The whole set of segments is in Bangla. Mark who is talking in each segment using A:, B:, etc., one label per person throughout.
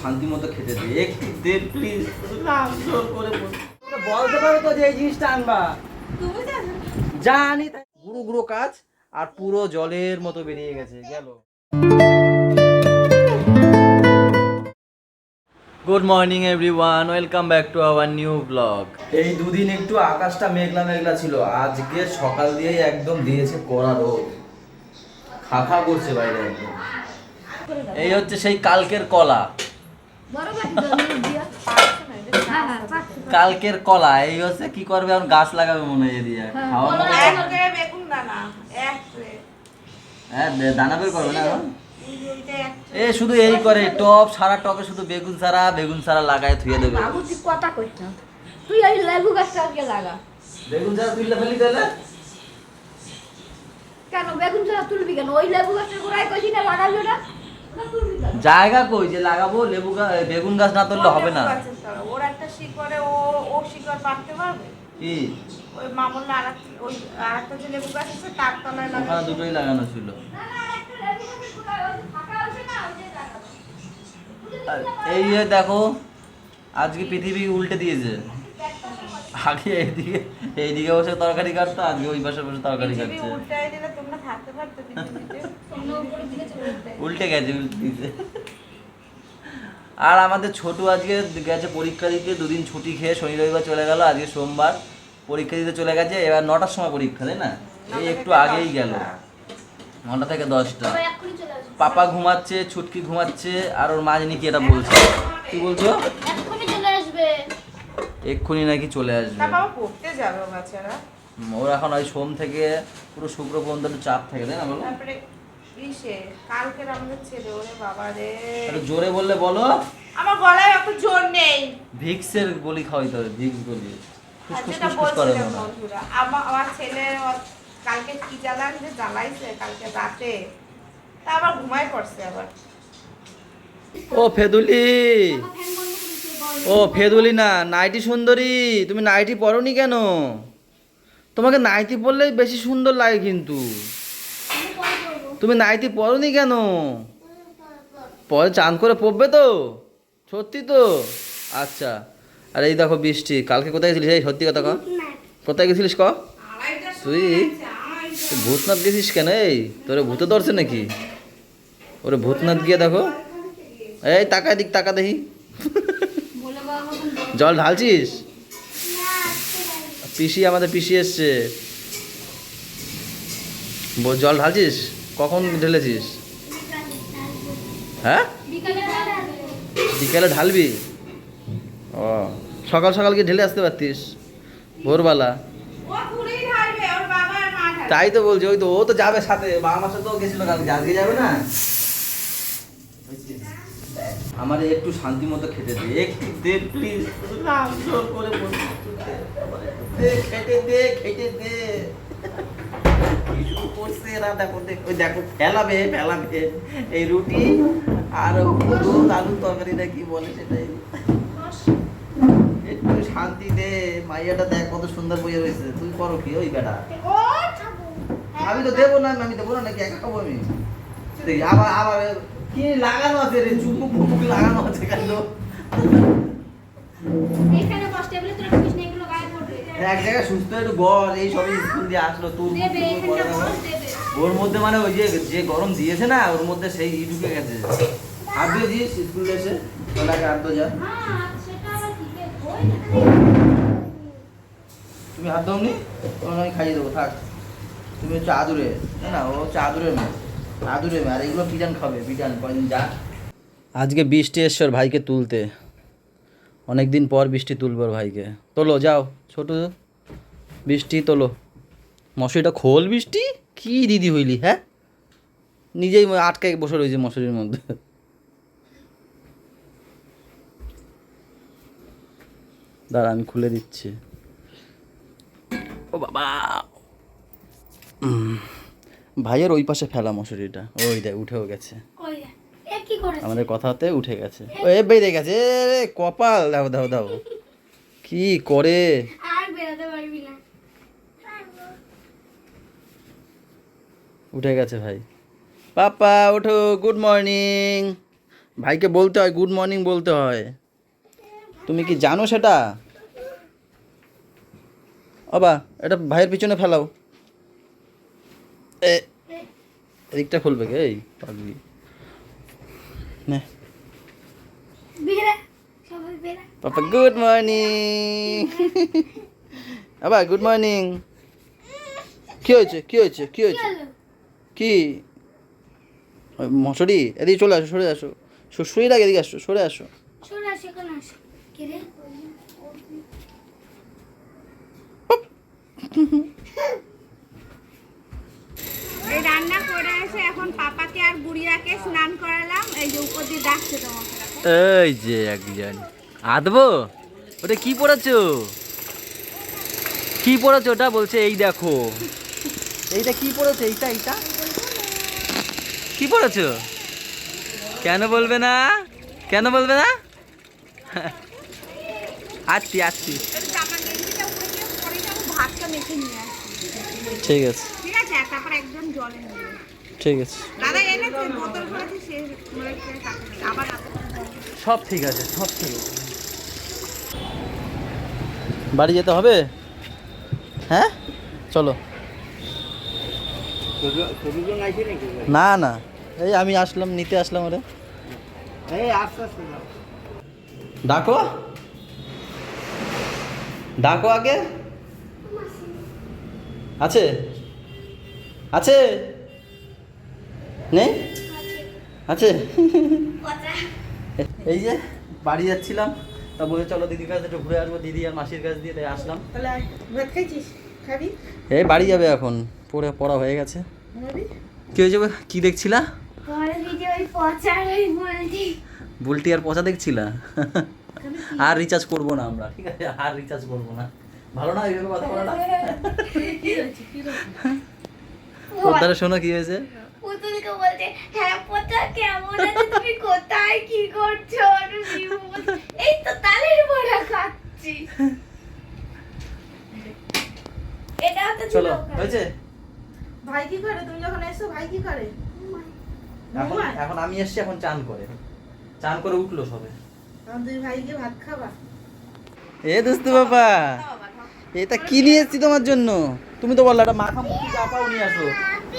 A: শান্তি মতো খেতে দে। একটু দে। প্লিজ করে
B: বলতে পারো তো যে এই জিনিসটা আনবা।
C: জানি
B: তাই। গুরু গুরু কাজ আর পুরো জলের মতো বেরিয়ে গেছে গেল। Good morning everyone welcome back to our new blog এই দুদিন একটু আকাশটা মেঘলা মেঘলা ছিল। আজকে সকাল দিয়েই একদম দিয়েছে কড়া রোদ। খা খা করছে বাইরে একদম। এই হচ্ছে সেই কালকের কলা। কালকের কলা এই হচ্ছে কি করবে এখন গাছ লাগাবে মনে হয় দিয়ে
D: হ্যাঁ,
B: খাওয়া
D: কলা
B: মতো
C: এক করে বেগুন দানা এক করে
B: হ্যাঁ দানা বের করবে না এখন? এ শুধু এই করে টপ সারা টপে শুধু বেগুন সারা বেগুন সারা লাগায় থুয়ে দেবে।
D: বাবু তুই কথা কইছ। না তুই এই লেবু গাছটা আজকে লাগা।
B: বেগুন সারা তুললে ফেলি তাহলে?
D: কেন বেগুন ছাড়া তুলবি কেন? ওই লেবু গাছের গোড়ায় কইছি না লাগাবি ওটা ওটা তুলবি কেন?
B: জায়গা কই যে লাগাবো? লেবু গাছ বেগুন গাছ না তুললে হবে না।
C: ওর একটা শিকড়ে ও ও শিকড় পারতে পারবে?
B: কি?
C: ওই মামুল আর ওই আর একটা যে লেবু গাছ আছে তার তলায়
B: ওখানে
C: লাগাবে
B: দুটোই লাগানো ছিল।
D: না না একটা লেবু গাছের গোড়ায় ওই ফাঁকা আছে না ওই যে লাগাবো
B: এই যে দেখো আজকে পৃথিবী উল্টে দিয়েছে। আগে এইদিকে এইদিকে বসে তরকারি কাটতো আজকে ওই পাশে বসে তরকারি
C: পৃথিবী
B: কাটছে।
C: থাকতে
B: উল্টে গেছে উল্টে আর আমাদের ছোট আজকে গেছে পরীক্ষা দিতে দুদিন ছুটি খেয়ে শনি রবিবার চলে গেল আজকে সোমবার পরীক্ষা দিতে চলে গেছে এবার নটার সময় পরীক্ষা তাই না? এই একটু আগেই গেল। নটা থেকে দশটা। পাপা ঘুমাচ্ছে ছুটকি ঘুমাচ্ছে আর ওর মা জানি কি এটা বলছে। কি বলছো?
D: এক্ষুনি
B: নাকি চলে আসবে।
C: পড়তে যাবে বাচ্চারা।
B: ওর এখন ওই সোম থেকে পুরো শুক্র পর্যন্ত একটু চাপ থাকে তাই না বলো? জোরে বললে বলো।
C: আমার গলায় অত জোর নেই।
B: ভিক্সের গলি খাওয়াইতে হবে ভিক্স গলি।
C: বন্ধুরা আমার ছেলে কালকে কি জ্বালান যে জ্বালাইছে কালকে রাতে। তা আবার ঘুমাই পড়ছে আবার।
B: ও ফেদুলি ও ফেদুলি না নাইটি সুন্দরী তুমি নাইটি পরনি কেন? তোমাকে নাইটি পরলেই বেশি সুন্দর লাগে কিন্তু। তুমি নাইটি পরনি কেন? পরে চান করে পড়বে তো সত্যি তো। আচ্ছা আর এই দেখো বৃষ্টি কালকে কোথায় গেছিলিস? এই সত্যি কথা ক। কোথায় গেছিলিস ক? তুই ভূতনাথ গেছিস কেন এই? তোরে ভূতে ধরছে নাকি? ওরে ভূতনাথ গিয়ে দেখো। এই তাকায় দিক তাকা দেখি। জল ঢালছিস? পিসি আমাদের পিসি এসছে। জল ঢালছিস? কখন ঢেলেছিস? হ্যাঁ?
D: বিকালে ঢালবি?
B: ও, সকাল সকাল গিয়ে ঢেলে আসতে পারতিস, ভোরবেলা। তাই তো বলছি, ওই তো, ও তো যাবে সাথে, বাবা মাসে তো গেছিল কালকে আজকে যাবে না? আমার একটু শান্তি মতো খেতে দে একটু দে প্লিজ করে দে, খেতে দে খেতে দে। করছে এরা দেখো দেখ দেখো ফেলাবে ফেলাবে। এই রুটি আর দুধ আলুর তরকারি না কি বলে সেটাই। একটু শান্তি দে মাইয়াটা দেখ কত সুন্দর বইয়ে রয়েছে। তুই করো কি ওই বেটা? আমি তো দেবো না আমি দেবো না নাকি একা খাব আমি? আবার আবার কি লাগানো আছে রে? চুমুক লাগানো আছে কেন?
D: এখানে বস টেবিলে তোরা ঢুকিস না, এগুলো গায়ে পড়বে।
B: এক জায়গায় সুস্থ একটু বল এই সবই স্কুল দিয়ে আসলো তোর
D: দেবে, এখানটা বস দেবে।
B: ওর মধ্যে মানে ওই যে যে গরম দিয়েছে না ওর মধ্যে সেই ই ঢুকে গেছে। হাত দিয়ে দিস স্কুল এসে ওটাকে হাত যা।
D: হ্যাঁ, না।
B: তুমি হাত তখন আমি খাইয়ে দেবো থাক। তুমি হচ্ছে আদুরে না না ও হচ্ছে আদুরের মেয়ে আর এগুলো খাবে কয়দিন যা আজকে বৃষ্টি এসছে ওর ভাইকে তুলতে। অনেক দিন পর বৃষ্টি তুলবে ওর ভাইকে। তোলো যাও ছোট বৃষ্টি তোলো। মশারিটা খোল বৃষ্টি? কি দিদি হইলি হ্যাঁ? নিজেই আটকে বসে রয়েছে মশারির মধ্যে। দাঁড়া আমি খুলে দিচ্ছি। ও বাবা। ভাইয়ের ওই পাশে ফেলা মশুরিটা। ওই দেখ উঠেও গেছে? আমাদের কথাতে উঠে গেছে। ও এ বেরিয়ে গেছে এ, রে, কপাল দাও দাও দাও। কি করে। উঠে গেছে ভাই। পাপা ওঠো গুড মর্নিং ভাইকে বলতে হয় গুড মর্নিং বলতে হয়। তুমি কি জানো সেটা? অবা এটা ভাইয়ের পিছনে ফেলাও। এদিকটা খুলবে কে? এই পাগলি। নে। পাপা গুড মর্নিং আবার গুড মর্নিং কি হয়েছে? কি হয়েছে? কি হয়েছে? কি মশারি? এদিকে চলে আসো সরে আসো। শুশুই লাগে এদিকে আসো সরে আসো।
D: সরে আসে
C: এই রান্না করে এসে এখন পাপাকে আর স্নান করালাম। এই যে উপর দিয়ে ডাকছে তোমাকে।
B: এই যে একজন। আদবো ওটা কি পড়েছো কি পড়েছো ওটা বলছে এই দেখো। এইটা কি পড়েছো এইটা এইটা? কি পড়েছো কেন বলবে না? কেন বলবে না? আসছি আসছি। ঠিক আছে।
C: ঠিক আছে তারপর একজন জলে নেবে
B: ঠিক আছে।
C: দাদা এনেছে বোতল করেছে সে মনে। আবার
B: সব ঠিক আছে সব ঠিক আছে। বাড়ি যেতে হবে? হ্যাঁ? চলো। না না। এই আমি আসলাম নিতে আসলাম ওরে।
A: এই আস্তে আস্তে যাও।
B: ডাকো। ডাকো আগে। আছে? আছে? নেই? আছে। এই যে বাড়ি যাচ্ছিলাম। তা বলে চলো দিদির কাছে একটু ঘুরে আসব দিদি আর মাসির কাছ দিয়ে তাই আসলাম। এই বাড়ি যাবে এখন। পড়ে পড়া হয়ে গেছে। কি হয়েছে গো? কি দেখছিলা? বুলটি। আর পচা দেখছিলা? আর রিচার্জ করব না আমরা ঠিক আছে? আর রিচার্জ করব না। ভালো না এইভাবে কথা বলাটা পদ্মারে শোনো কি হয়েছে?
D: পুতুলকে বলছে হ্যাঁ পোতা কেমন আছে? তুমি কোথায়? কি করছ? আমি বিভু বলছে, এই তো তালের বড়া খাচ্ছি। এটা তো ছিল
B: চলো হয়েছে?
C: ভাই কি করে? তুমি যখন এসো ভাই কি করে?
B: এখন এখন আমি এসছি এখন চান করে। চান করে উঠল সবে।
C: দুই ভাইকে ভাত খাবা।
B: এ দোস্ত বাবা এটা কি নিয়ে এসছি তোমার জন্য? তুমি তো বললে এটা মাখা মুখি চাপাও নিয়ে আসো।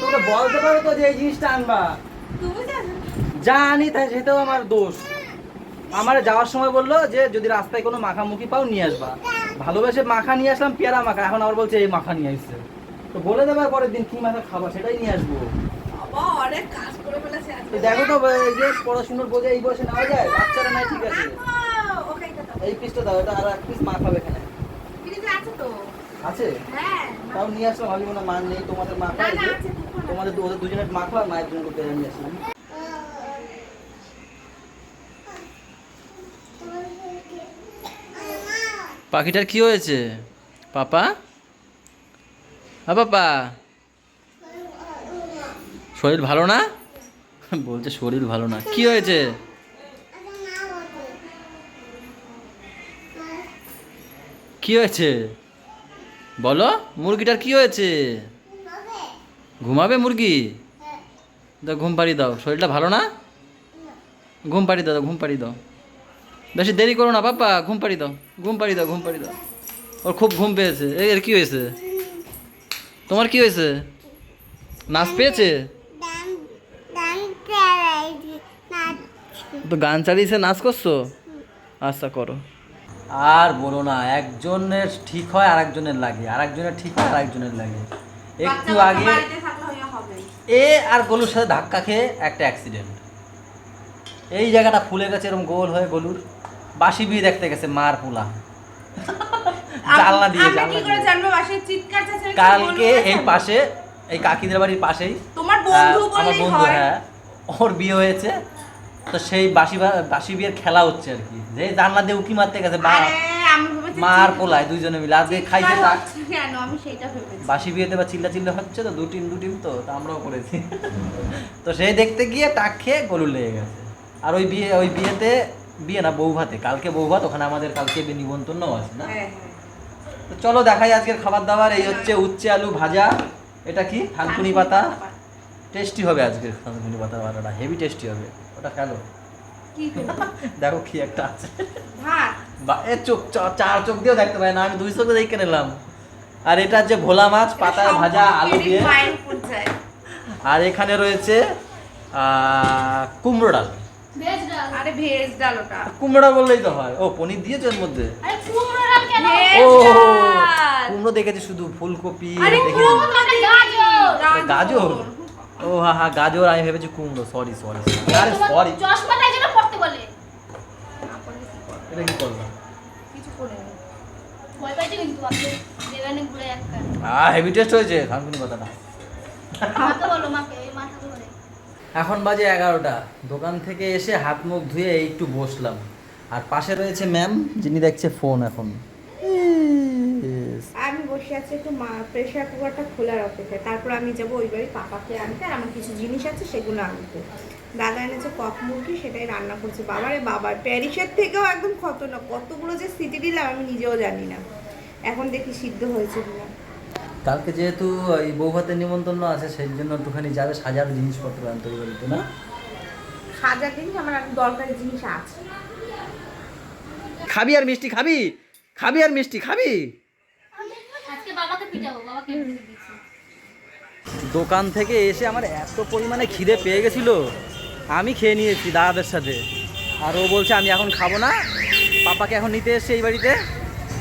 B: তোমরা বলতে পারো তো যে এই জিনিসটা আনবা?
C: তুমি জানো
B: জানি তাই সেটাও আমার দোষ। আমার যাওয়ার সময় বলল যে যদি রাস্তায় কোনো মাখামুখি পাও নিয়ে আসবা। ভালোবেসে মাখা নিয়ে আসলাম পেয়ারা মাখা। এখন আবার বলছে এই মাখা নিয়ে আসছে। তো বলে দেবার পরের দিন কি মাখা খাবা সেটাই নিয়ে আসব।
C: অনেক কাজ করে
B: দেখো তো এই যে পড়াশুনোর বোঝে এই বয়সে নেওয়া যায়? বাচ্চারা নাই ঠিক আছে। এই পিসটা দাও এটা আর এক পিস মা খাবে এখানে।
C: আছে তো।
B: আছে?
C: হ্যাঁ।
B: তাও নিয়ে আসলাম ভাবি না মা নেই তোমাদের মা তোমাদের ওদের দুজনের মা খাওয়া মায়ের জন্য পেরে নিয়ে আসলাম। পাখিটার কি হয়েছে? পাপা? হ্যাঁ পাপা? শরীর ভালো না? বলছে শরীর ভালো না। কি হয়েছে? কি হয়েছে? বলো, মুরগিটার কি হয়েছে? ঘুমাবে মুরগি? দাও ঘুম পাড়ি দাও, শরীরটা ভালো না? ঘুম পাড়ি দাও ঘুম পাড়ি দাও। বেশি দেরি করো না বাপ্পা ঘুম পাড়ি দাও, ঘুম পাড়ি দাও, ঘুম পাড়ি দাও। ওর খুব ঘুম পেয়েছে। এর কি হয়েছে? তোমার কি হয়েছে? নাচ পেয়েছে? তো গান চালিয়েছে নাচ করছ? আচ্ছা করো। আর বলো না একজনের ঠিক হয় আর একজনের লাগে। আর একজনের ঠিক হয় আর একজনের লাগে। একটু আগে এ আর গলুর সাথে ধাক্কা খেয়ে একটা অ্যাক্সিডেন্ট এই জায়গাটা ফুলে গেছে এরকম গোল হয়ে গলুর। বাসি বিয়ে দেখতে গেছে মার পোলা। জানলা দিয়ে জানলা কালকে এই পাশে এই কাকিদের বাড়ির পাশেই
C: তোমার বন্ধু
B: আমার বন্ধু
C: হ্যাঁ
B: ওর বিয়ে হয়েছে। তো সেই বাসি বাসি বিয়ের খেলা হচ্ছে আর কি। যে জানলা দিয়ে উকি মারতে গেছে মার পোলায় দুইজনে মিলে। আজকে
C: সেটা ভেবেছি।
B: বাসি বিয়েতে বা চিল্লা চিল্লা হচ্ছে তো দু টিম দু টিম তো তা আমরাও করেছি। তো সেই দেখতে গিয়ে টাক খেয়ে গলুর লেগে গেছে। আর ওই বিয়ে ওই বিয়েতে বিয়ে না বউ ভাতে কালকে বউ ভাত ওখানে আমাদের কালকে নিমন্ত্রণও আছে না?
C: হ্যাঁ হ্যাঁ
B: তো চলো দেখাই আজকের খাবার দাবার এই হচ্ছে উচ্ছে আলু ভাজা। এটা কি? থানকুনি পাতা। টেস্টি হবে আজকে থানকুনি পাতা ভাজাটা হেভি টেস্টি হবে। ওটা খেলো দেখো কি একটা আছে। বা এ চোখ চ- চার চোখ দিয়েও দেখতে পাই না আমি দুই চোখে দেখে নিলাম। আর এটা হচ্ছে ভোলা মাছ পাতায় ভাজা আলু দিয়ে। আর এখানে রয়েছে কুমড়ো ডাল। কুমড়ো ডাল বললেই তো হয়। ও পনির দিয়েছ এর মধ্যে?
D: আরে কুমড়ো ডাল কেন?
C: ভেজ
B: ও কুমড়ো দেখেছি শুধু ফুলকপি
D: মানে গাজর?
B: ও হা হা গাজর আমি ভেবেছি কুমড়ো সরি সরি আরে সরি
D: চশমাটা যেন পড়তে বলে?
B: এটা কি করলাম
C: কিছু করে
D: ভয় পাইছে কিন্তু আপনি দেবেন ঘুরে একটা।
B: আহ হেভি টেস্ট হয়েছে খানকুনি কথাটা।
D: মাকে বলো মাকে মাথা ধরে।
B: এখন বাজে এগারোটা। দোকান থেকে এসে হাত মুখ ধুয়ে একটু বসলাম। আর পাশে রয়েছে ম্যাম যিনি দেখছে ফোন এখন।
C: বসে আছি একটু প্রেশার কুকারটা খোলার অপেক্ষায়। তারপর আমি যাব ওই বাড়ি পাপাকে আনতে আর আমার কিছু জিনিস আছে সেগুলো আনতে। দাদা এনেছে কক মুরগি সেটাই রান্না করছে বাবারে বাবার প্যারিসের থেকেও একদম খতরনাক কতগুলো যে সিটি দিলাম আমি নিজেও জানি না। এখন দেখি সিদ্ধ হয়েছে কিনা।
B: কালকে যেহেতু এই বউ ভাতের নিমন্ত্রণ আছে সেই জন্য একটুখানি যাবে সাজার জিনিসপত্র আনতে বাড়িতে না?
C: সাজার জিনিস আমার আর দরকারি জিনিস আছে।
B: খাবি আর মিষ্টি খাবি? খাবি আর মিষ্টি খাবি? দোকান থেকে এসে আমার এত পরিমাণে খিদে পেয়ে গেছিল। আমি খেয়ে নিয়েছি দাদাদের সাথে। আর ও বলছে আমি এখন খাব না। পাপাকে এখন নিতে এসছে এই বাড়িতে।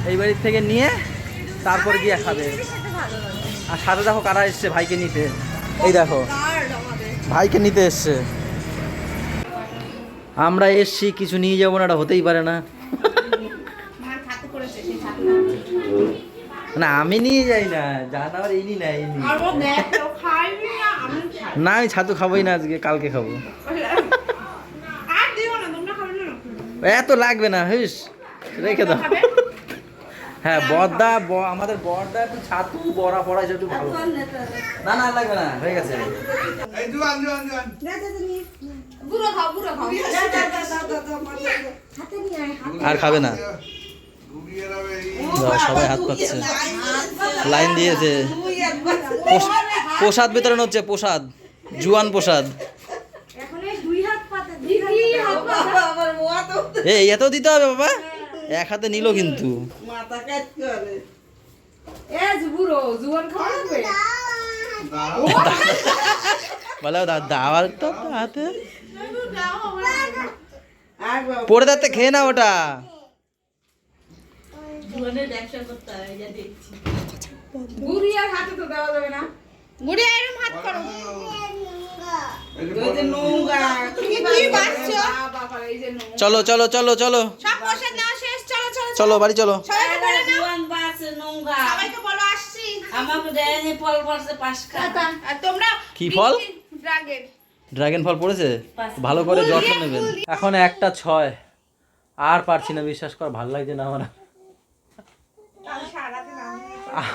B: এই বাড়ির থেকে নিয়ে তারপর গিয়ে খাবে। আর সাথে দেখো কারা এসছে ভাইকে নিতে। এই দেখো ভাইকে নিতে এসছে। আমরা এসছি কিছু নিয়ে যাব না এটা হতেই পারে না। না আমি নিয়ে যাই না জান আবার ইনি। না ইনি
C: না আমি
B: ছাতু খাবোই না আজকে কালকে খাব।
C: আর দিও না তোমরা খাবে না।
B: এত লাগবে না হিস রেখে দাও। হ্যাঁ বর্দা ব- আমাদের বর্দা একটু ছাতু বড়া ফড়া একটু ভালো। না না লাগবে না হয়ে গেছে। আর খাবে না। সবাই হাত পাচ্ছে লাইন দিয়েছে। প্রসাদ বিতরণ হচ্ছে প্রসাদ। জুয়ান প্রসাদ। এই এত দিতে হবে বাবা? এক হাতে নিল কিন্তু। বলে দা- দাওয়ার তো হাতে পড়ে যাতে খেয়ে না ওটা
C: বুড়ি এরম হাত করো তুমি কি বাসছো
B: চলো চলো চলো চলো
C: সব প্রসাদ নেওয়া শেষ চলো চলো
B: চলো বাড়ি চলো।
E: খাতা
C: আর তোমরা
B: কি ফল? ড্রাগন। ফল পড়েছে? ভালো করে যত্ন নেবেন। এখন একটা ছয়। আর পারছি না বিশ্বাস কর ভালো লাগছে না আমার।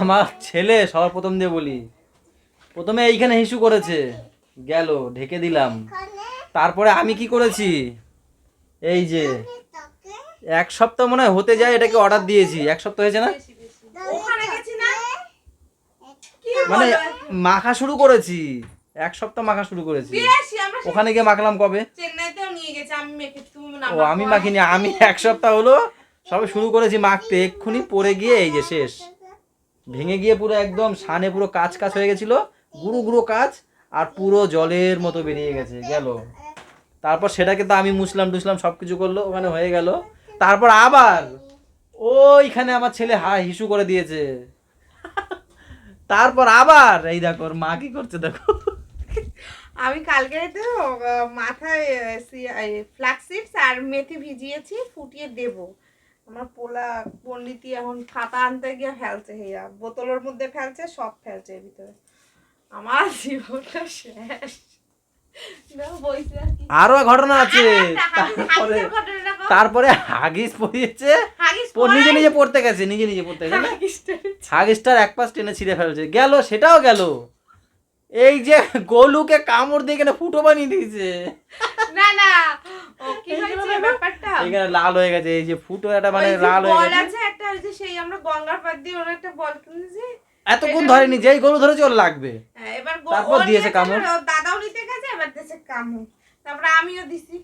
B: আমার ছেলে সবার প্রথম দিয়ে বলি। প্রথমে এইখানে হিসু করেছে। গেল ঢেকে দিলাম। তারপরে আমি কি করেছি? এই যে এক সপ্তাহ মনে হয় হতে যায় এটাকে অর্ডার দিয়েছি। এক সপ্তাহ হয়েছে না? মানে মাখা শুরু করেছি। এক সপ্তাহ মাখা শুরু করেছি। ওখানে গিয়ে মাখলাম কবে?
C: চেন্নাইতেও নিয়ে গেছি। আমি মেখেছি
B: ও আমি মাখিনি আমি এক সপ্তাহ হলো সবে শুরু করেছি মাখতে, এক্ষুনি পড়ে গিয়ে এই যে শেষ। ভেঙে গিয়ে পুরো একদম সানে পুরো কাজ কাজ হয়ে গেছিল, গুঁড়ো গুঁড়ো কাজ, আর পুরো জলের মতো বেরিয়ে গেছে, গেল। তারপর সেটাকে তো আমি মুছলাম টুসলাম সব কিছু করল, ওখানে হয়ে গেল। তারপর আবার ওইখানে আমার ছেলে হা হিসু করে দিয়েছে। তারপর আবার, এই দেখো মা কি করছে, দেখো।
C: আমি কালকে তো মাথায় ফ্ল্যাক্সিডস আর মেথি ভিজিয়েছি, ফুটিয়ে দেব। আমার পোলা পন্ডিতি এখন খাতা আনতে গিয়ে ফেলছে হেয়া। বোতলের মধ্যে ফেলছে সব ফেলছে এর ভিতরে। আমার জীবনটা শেষ। আর
B: ঘটনা আছে। তারপরে। তারপরে হাগিস পরিয়েছে ও নিজে নিজে পড়তে গেছে নিজে নিজে পড়তে গেছে? হাগিসটার এক পাশ টেনে ছিঁড়ে ফেলছে। গেল সেটাও গেল। এই যে গোলুকে কামড় দিয়ে এখানে ফুটো বানিয়ে দিয়েছে।
C: না না ও কি হয়েছে ব্যাপারটা
B: এখানে লাল হয়ে গেছে এই যে ফুটো একটা মানে লাল হয়ে গেছে।
C: আছে একটা ওই যে সেই আমরা গঙ্গার পাড় দিয়ে ওর একটা বল কিনেছি।
B: এতক্ষণ ধরেনি যেই গরু ধরেছে ওর লাগবে।
C: হ্যাঁ, এবার
B: তারপর দিয়েছে কামড়?
C: দাদাও নিতে গেছে এবার দিয়েছে কামড় তারপরে আমিও দিছি।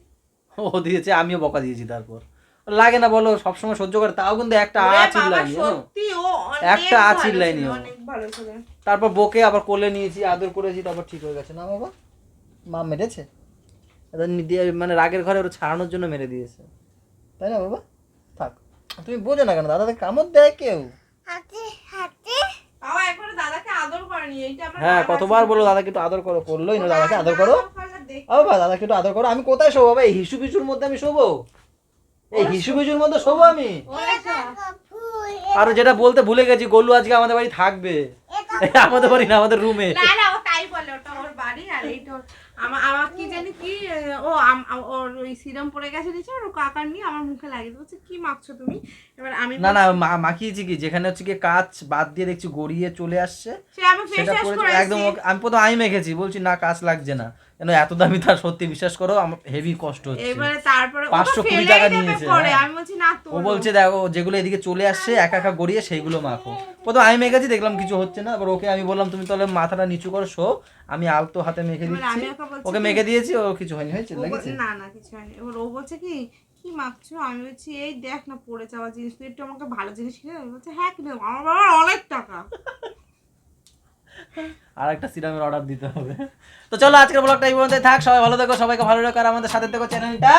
B: ও দিয়েছে আমিও বকা দিয়েছি তারপর। লাগে না বলো সবসময় সহ্য করে তাও কিন্তু একটা
C: ওরে
B: আ চিল্লাইনি
C: বাবা, ও
B: একটা
C: ভালো
B: লাইনি তারপর বকে আবার কোলে নিয়েছি আদর করেছি তারপর ঠিক হয়ে গেছে। না বাবা মা মেরেছে? দিয়ে মানে রাগের ঘরে ওরা ছাড়ানোর জন্য মেরে দিয়েছে। তাই না বাবা? থাক। তুমি বোঝো না কেন দাদাদের কামড় দেয় কেউ?
D: হাতে হাতে।
C: বাবা একবারে দাদাকে আদর করেনি এইটা আমার
B: হ্যাঁ কতবার। বলো দাদাকে একটু আদর করো। করলোই না দাদাকে আদর করো। বাবা দাদাকে একটু আদর করো। আমি কোথায় শোবো বাবা? এই হিসু পিসুর মধ্যে আমি শোবো? এই হিসু পিসুর মধ্যে শোবো আমি? আর যেটা বলতে ভুলে গেছি গোলু আজকে আমাদের বাড়ি থাকবে। আমাদের বাড়ি না আমাদের রুমে।
C: না না ও তাই বলে ওটা ওর বাড়ি আর এইটা আমার আমার কি জানি কি ও ওর ওই সিরাম পড়ে গেছে নিচে আর ও কাকার নিয়ে আমার মুখে লাগিয়ে বলছে কি মাখছো তুমি? এবার আমি
B: না না মা- মাখিয়েছি কি? যেখানে হচ্ছে কি কাজ বাদ দিয়ে দেখছি গড়িয়ে চলে আসছে। সেটা
C: করে
B: একদম আমি প্রথম আমি মেখেছি। বলছি না কাজ লাগছে না। কেন এত দামি তার সত্যি বিশ্বাস করো আমার হেভি কষ্ট হচ্ছে।
C: এবারে তারপরে
B: 520
C: ফেলেই
B: টাকা নিয়েছে, হ্যাঁ।
C: আমি বলছি না
B: ও বলছে দেখো যেগুলো এদিকে চলে আসছে একা একা গড়িয়ে সেইগুলো মাখো। প্রথম আমি মেখেছি দেখলাম কিছু হচ্ছে না। এবার ওকে আমি বললাম তুমি তাহলে মাথাটা নিচু করো শো আমি আলতো হাতে মেখে দিচ্ছি।
C: ওকে
B: মেখে দিয়েছি ও কিছু হয়নি হয়েছে লেগেছে?
C: না না কিছু হয়নি। এবার ও বলছে কি কি মাখছো? আমি বলছি এই দেখ না পড়ে যাওয়া জিনিস তুই একটু আমাকে ভালো জিনিস কিনে বলছে হ্যাঁ কিনে আমার বাবার অনেক টাকা।
B: আর একটা সিরামের অর্ডার দিতে হবে। তো চলো আজকের ব্লগটা এই পর্যন্ত থাক সবাই ভালো থেকো সবাইকে ভালো রাখো আর আমাদের সাথে থেকো চ্যানেলটা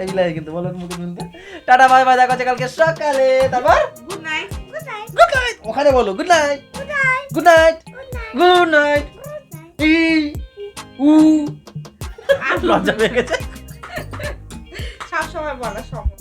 B: এইগুলাই কিন্তু বলো মুখে বলতে টাটা বাই বাই দেখা হচ্ছে কালকে সকালে। তারপর?
C: Good night good night
B: good night ওখানে বলো good night good night good night good night ই উ। লজ্জা পেয়ে গেছে।
C: সব সময় বলা সম্ভব।